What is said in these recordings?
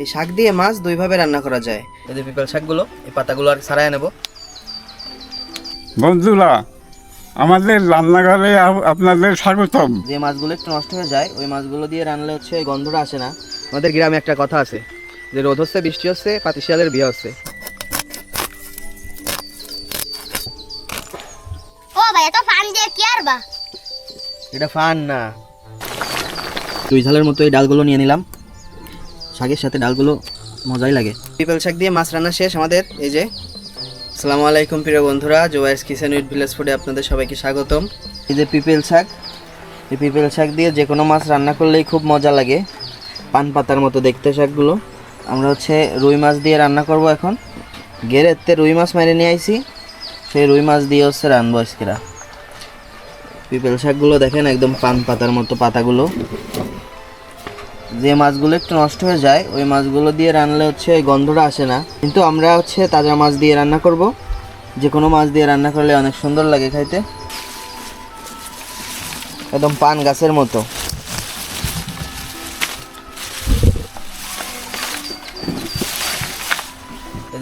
এই শাক দিয়ে মাছ দুইভাবে রান্না করা যায়। এই যে পিপল শাকগুলো এই পাতাগুলো আর ছাড়াই নেব। বন্ধুরা আমাদের রান্নাঘরে আপনাদের স্বাগতম। যে মাছগুলো একটু নষ্ট হয়ে যায় ওই মাছগুলো দিয়ে রান্নালে হচ্ছে ওই গন্ধটা আসে না। আমাদের গ্রামে একটা কথা আছে যে রোদ হচ্ছে বৃষ্টি হচ্ছে পাতিশিয়ালের বিয়ে হচ্ছে। ও ভাই এত ফান দিয়ে কি আর বা? এটা ফান না। দুই ঝালের মতো এই ডালগুলো নিয়ে নিলাম। শাকের সাথে ডালগুলো মজাই লাগে। পিপল শাক দিয়ে মাছ রান্না শেষ আমাদের এই যে। আসসালামু আলাইকুম প্রিয় বন্ধুরা জোয়াইস কিচেন উইথ ভিলেজ ফুডে আপনাদের সবাইকে স্বাগতম। এই যে পিপল শাক এই পিপল শাক দিয়ে যে কোনো মাছ রান্না করলেই খুব মজা লাগে। পান পাতার মতো দেখতে শাকগুলো। আমরা হচ্ছে রুই মাছ দিয়ে রান্না করব এখন। গেরেতে রুই মাছ মেরে নিয়ে আইছি সেই রুই মাছ দিয়ে হচ্ছে রানবো আজকেরা পিপেল শাকগুলো দেখেন একদম পান পাতার মতো পাতাগুলো। যে মাছগুলো একটু নষ্ট হয়ে যায়, ওই মাছগুলো দিয়ে রান্নালে হচ্ছে ওই গন্ধটা আসে না। কিন্তু আমরা হচ্ছে তাজা মাছ দিয়ে রান্না করব। যে কোনো মাছ দিয়ে রান্না করলে অনেক সুন্দর লাগে খাইতে। একদম পান গাছের মতো।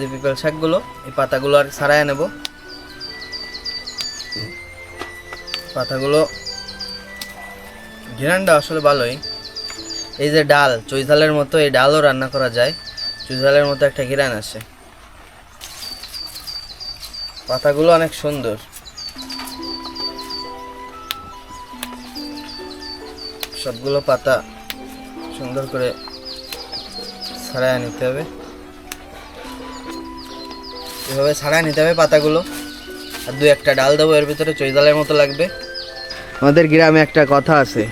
এই পিপেল শাকগুলো, এই পাতাগুলো আর ছাড়াই নেব। পাতাগুলো ঘিরানটা আসলে ভালোই। এই যে ডাল চৈঝালের মতো এই ডালও রান্না করা যায়। চৈঝালের মতো একটা ঘিরান আসে পাতাগুলো অনেক সুন্দর। সবগুলো পাতা সুন্দর করে ছাড়াই নিতে হবে। এভাবে ছাড়াই নিতে হবে পাতাগুলো। আর দু একটা ডাল দেবো, এর ভিতরে চৈদালের মতো লাগবে। আমাদের গ্রামে একটা কথা আছে।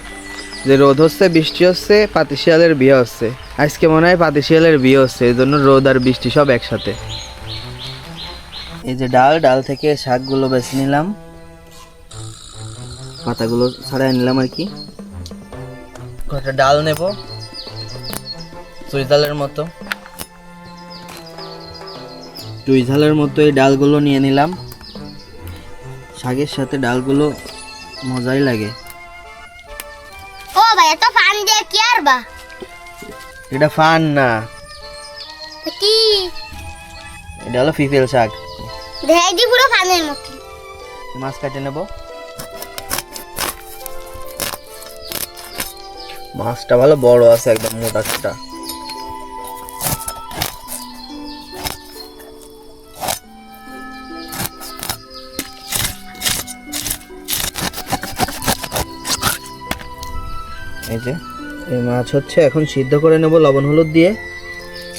যে রোদ হচ্ছে, বৃষ্টি হচ্ছে পাতিশিয়ালের বিয়ে হচ্ছে। আজকে মনে হয় পাতিশিয়ালের বিয়ে হচ্ছে, এই জন্য রোদ আর বৃষ্টি সব একসাথে। এই যে ডাল ডাল থেকে শাকগুলো বেছে নিলাম। পাতাগুলো ছাড়াই নিলাম আর কি। কটা ডাল নেব চৈতালের মতো। চুইঝালের মতো এই ডালগুলো নিয়ে নিলাম। শাকের সাথে ডালগুলো মজাই লাগে। ভাই এত ফান দিয়ে কি আর বা? এটা ফান না। কি? এটা হলো ফিফেল শাক। দেখাই দি পুরো ফানের মতো। মাছ কাটে নেব। মাছটা ভালো বড় আছে একদম মোটা সোটা এই যে এই মাছ হচ্ছে এখন সিদ্ধ করে নেব লবণ হলুদ দিয়ে।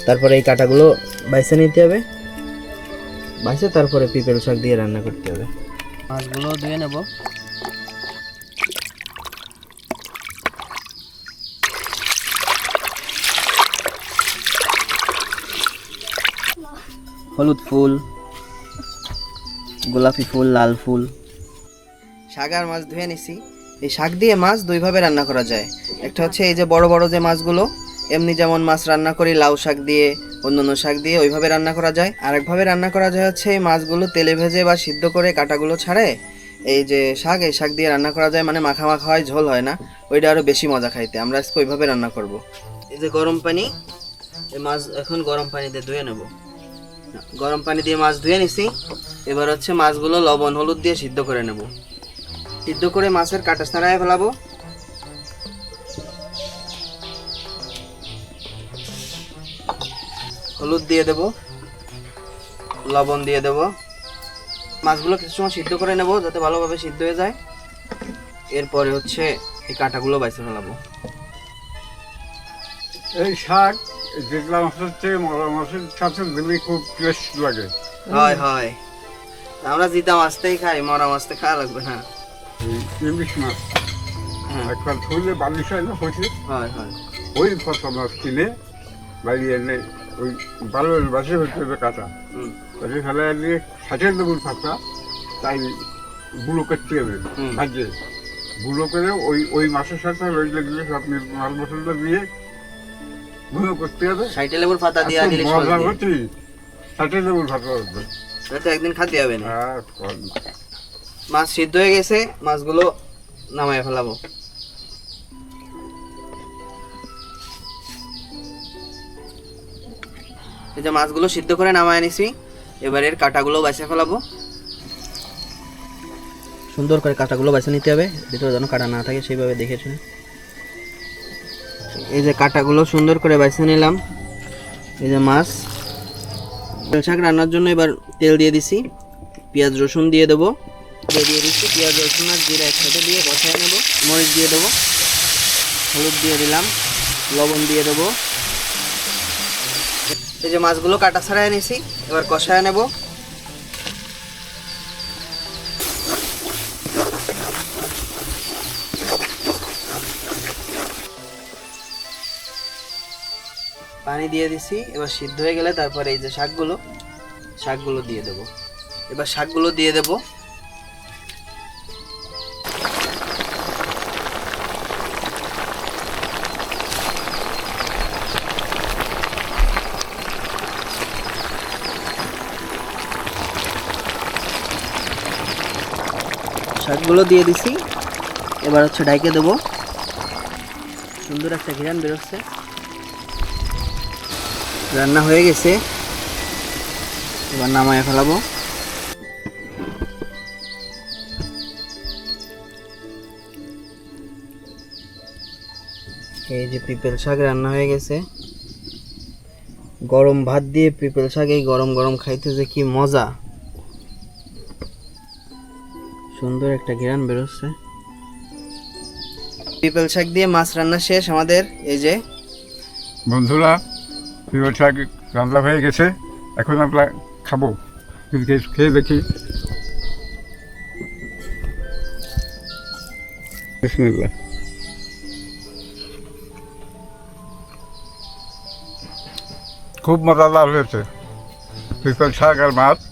তারপরে এই কাটাগুলো বাইসে নিতে হবে। বাইসে তারপরে পিপেল শাক দিয়ে রান্না করতে হবে। মাছগুলো ধুয়ে নেব। হলুদ ফুল গোলাপি ফুল লাল ফুল। শাক আর মাছ ধুয়ে নিছি। এই শাক দিয়ে মাছ দুইভাবে রান্না করা যায়। একটা হচ্ছে এই যে বড় বড় যে মাছগুলো, এমনি যেমন মাছ রান্না করি, লাউ শাক দিয়ে, অন্যান্য শাক দিয়ে ওইভাবে রান্না করা যায়। আর একভাবে রান্না করা যায় হচ্ছে এই মাছগুলো তেলে ভেজে বা সিদ্ধ করে কাটাগুলো ছাড়ে, এই যে শাক, এই শাক দিয়ে রান্না করা যায় মানে মাখা মাখা হয়, ঝোল হয় না, ওইটা আরও বেশি মজা খাইতে। আমরা আজকে ওইভাবে রান্না করব। এই যে গরম পানি, এই মাছ এখন গরম পানি দিয়ে ধুয়ে নেব। গরম পানি দিয়ে মাছ ধুয়ে নিছি, এবার হচ্ছে মাছগুলো লবণ, হলুদ দিয়ে সিদ্ধ করে নেব। সিদ্ধ করে মাছের কাটা ছাড়াই ফেলাবো। হলুদ দিয়ে দেব লবণ দিয়ে দেব। মাছগুলো কিছু সময় সিদ্ধ করে নেব যাতে ভালোভাবে সিদ্ধ হয়ে যায়। এরপরে হচ্ছে এই কাঁটাগুলো বাইছে ফেলাবো। এই শাক যেগুলা মাছের থেকে মরা মাছের সাথে দিলে খুব টেস্ট লাগে। হয় হয়। আমরা জিতা মাছটাই খাই মরা মাছটা খাওয়া লাগবে না। ইলিশ মাছ হ্যাঁ। একবার ধরলে বালিশ হয় না হয়েছে? হয় হয়। ওই কথা মাছ কিনে বাড়ি এনে ওই বালুর বাসে হতে হবে হুম, তাহলে ফেলে দিয়ে ষাটের দেবুর ফাঁকা তাই বুড়ো করতে হবে। ভাজে। বুড়ো করে ওই ওই মাছের সাথে রইলে দিলে সব মাল মশলা দিয়ে বুড়ো করতে হবে। সাইটে লেবুর পাতা দিয়ে ইলিশ মাছ হচ্ছে ফাঁকা হবে। এটা একদিন খাতে হবে না। না। মাছ সিদ্ধ হয়ে গেছে, মাছগুলো নামায় ফেলাবো। এই যে মাছগুলো সিদ্ধ করে নামায় নিছি এবার এর কাঁটাগুলো বাছে ফেলাবো। সুন্দর করে কাঁটাগুলো বাছে নিতে হবে, ভিতরে যেন কাটা না থাকে, সেইভাবে দেখে শুনে। এই যে কাঁটাগুলো সুন্দর করে বাছে নিলাম। এই যে মাছ। শাক রান্নার জন্য এবার তেল দিয়ে দিছি, পেঁয়াজ রসুন দিয়ে দেবো। দিয়ে দিচ্ছি, পেঁয়াজ, রসুন আর জিরা একসাথে দিয়ে বসায় নেব। মরিচ দিয়ে দেবো, হলুদ দিয়ে দিলাম, লবণ দিয়ে দেবো। এই যে মাছগুলো কাটা ছাড়াই নিছি, এবার কষায় নেব। পানি দিয়ে দিছি, এবার সিদ্ধ হয়ে গেলে তারপরে এই যে শাকগুলো শাকগুলো দিয়ে দেবো। এবার শাকগুলো দিয়ে দেবো। শাকগুলো দিয়ে দিছি। এবার হচ্ছে ডাইকে দেবো। সুন্দর একটা ঘিরান বেরোচ্ছে। রান্না হয়ে গেছে। এবার নামায় ফেলাবো। এই যে পিপেল শাক রান্না হয়ে গেছে। গরম ভাত দিয়ে পিপেল শাক এই গরম গরম খাইতে যে কি মজা। সুন্দর একটা ঘেরান বেরোচ্ছে। পিপেল শাক দিয়ে মাছ রান্না শেষ আমাদের এই যে। বন্ধুরা পিওর শাক রান্না হয়ে গেছে। এখন আমরা খাব। খেয়ে- খেয়ে দেখি। বিসমিল্লাহ। খুব মজাদার হয়েছে। পিপল শাক আর মাছ।